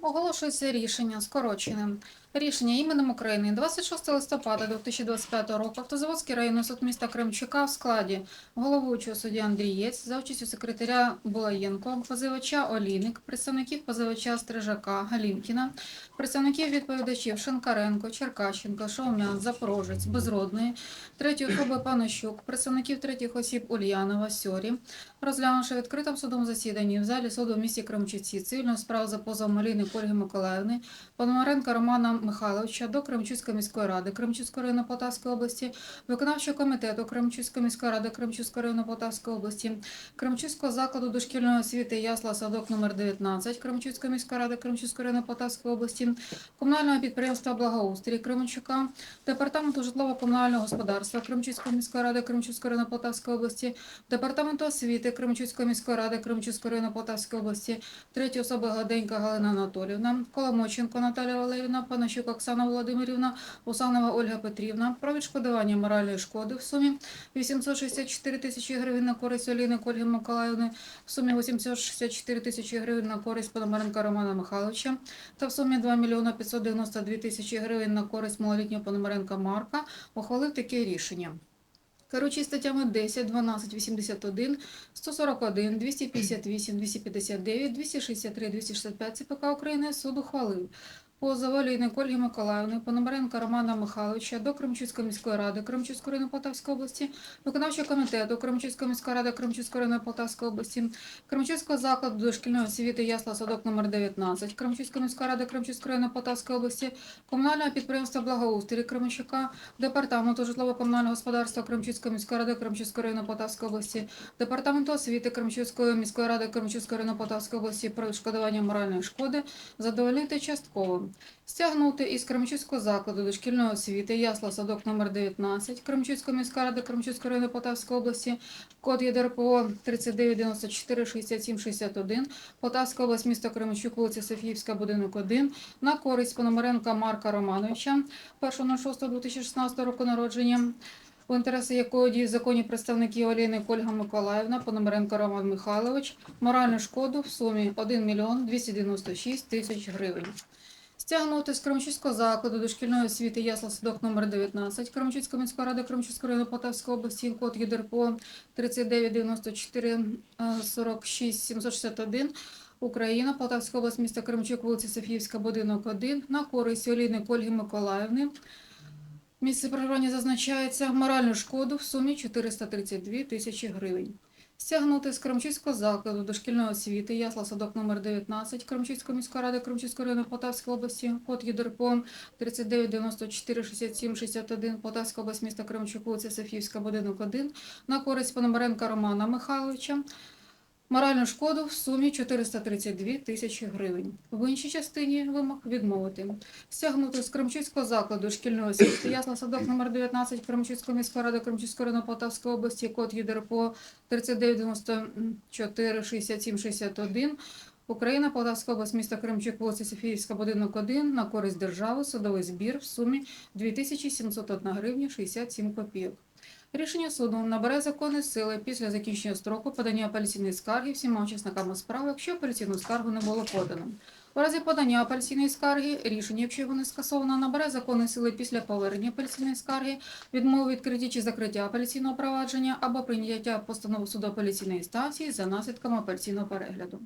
Оголошується рішення скороченим. Рішення іменем України. 26 листопада 2025 року Автозаводський районний суд міста Кримчука в складі головуючого судді Андрієць за участю секретаря Булаєнко, позивача Олійник, представників позивача Стрижака Галінкіна, представників відповідачів Шинкаренко, Черкащенко, Шаумян, Запорожець, Безродної, третьої особи Панощук, представників третіх осіб Ульянова, Сьорі, розглянувши відкритим судом засіданні в залі суду в місті Кримчуці цивільну справу за позовом Олійник Ольги Миколаївни, Пономаренка Романа Михайловича до Кримчуцької міської ради Кримчуцької району Полтавської області, виконавчого комітету Кримчуцької міської ради Кримчуцької району Полтавської області, Кримчуцького закладу дошкільної освіти Ясла Садок номер 19 Кримчуцької міської ради Кримчуцької району Полтавської області, комунального підприємства Благоустрій Кременчука, департаменту житлово-комунального господарства Кримчуцької міської ради Кримчуцької району Полтавської області, департаменту освіти Кримчуцької міської ради Кримчуцької району Полтавської області, третьої особи Гладенька Галина Анатолівна, Коломоченко Наталія Валерівна, Панащук Оксана Володимирівна, Усанова Ольга Петрівна про відшкодування моральної шкоди в сумі 864 тисячі гривень на користь Оліни Ольги Миколаївни, в сумі 864 тисячі гривень на користь Пономаренка Романа Михайловича та в сумі 2 мільйона 592 тисячі гривень на користь малолітнього Пономаренка Марка ухвалив таке рішення. Керуючись статтями 10, 12, 81, 141, 258, 259, 263, 265 ЦПК України суд ухвалив позов Олійник Ольги Миколаївни, Пономаренка Романа Михайловича до Кримчуцької міської ради Кримчуцької району Полтавської області, виконавчого комітету Кримчуцької міської ради Кримчуцької району Полтавської області, Кримчуцького закладу дошкільної освіти Ясла Садок номер 19 Кримчуцької міської ради Кримчуцької району Полтавської області, комунального підприємства Благоустрій Кременчука, департаменту житлово-комунального господарства Кримчуцької міської ради Кримчуцької району Полтавської області, департаменту освіти Кримчуцької міської ради Кримчуцької району Полтавської області про відшкодування моральної шкоди задовольнити частково. Стягнути із Кремчуцького закладу дошкільної освіти Ясла Садок номер 19 Кремчуцької міської ради Кремчуцької району Полтавської області, код ЄДРПО 3994 67 61, Полтавська область, місто Кременчук, вулиця Софіївська, будинок 1, на користь Пономаренка Марка Романовича, 1.06.2016 року народження, у інтереси якої діють законні представники Оліни Ольга Миколаївна, Пономаренко Роман Михайлович, моральну шкоду в сумі 1 мільйон 296 тисяч гривень. Стягнути з Кремчуцького закладу дошкільної освіти Ясла Садок номер 19 Кремчуцької міської ради Кремчуцької району Полтавської області, код ЄДРПО 3994 46 761 Україна, Полтавська область, місто Кремчук, вулиця Софіївська, будинок 1, на користь Оліни Ольги Миколаївни. Місце проживання зазначається моральну шкоду в сумі 432 тисячі гривень. Стягнути з Кремчуцького закладу дошкільної освіти Ясла Садок номер 19 Кремчуцької міської ради Кремчуцької району Полтавської області, код ЄДРПО 3994 67 61 Полтавська область, міста Кремчуку. вулиця Софіївська, будинок 1, на користь Пономаренка Романа Михайловича. Моральну шкоду в сумі 432 тисячі гривень. В іншій частині вимог відмовити. Стягнути з Кремчуцького закладу шкільної освіти Ясла Садок номер 19 Кремчуцької міської ради Кремчуцької району Полтавської області, код ЄДРПО 3994 67 61 Україна, Полтавська область, місто Кремчук, вулиця Софіївська, будинок 1, на користь держави, судовий збір в сумі 2701 гривня 67 копійок. Рішення суду набере законної сили після закінчення строку подання апеляційної скарги всіма учасниками справи, якщо апеляційну скаргу не було подано. У разі подання апеляційної скарги, рішення, якщо його не скасовано, набере законної сили після повернення апеляційної скарги, відмови відкритті чи закриття апеляційного провадження або прийняття постанови суду апеляційної інстанції за наслідками апеляційного перегляду.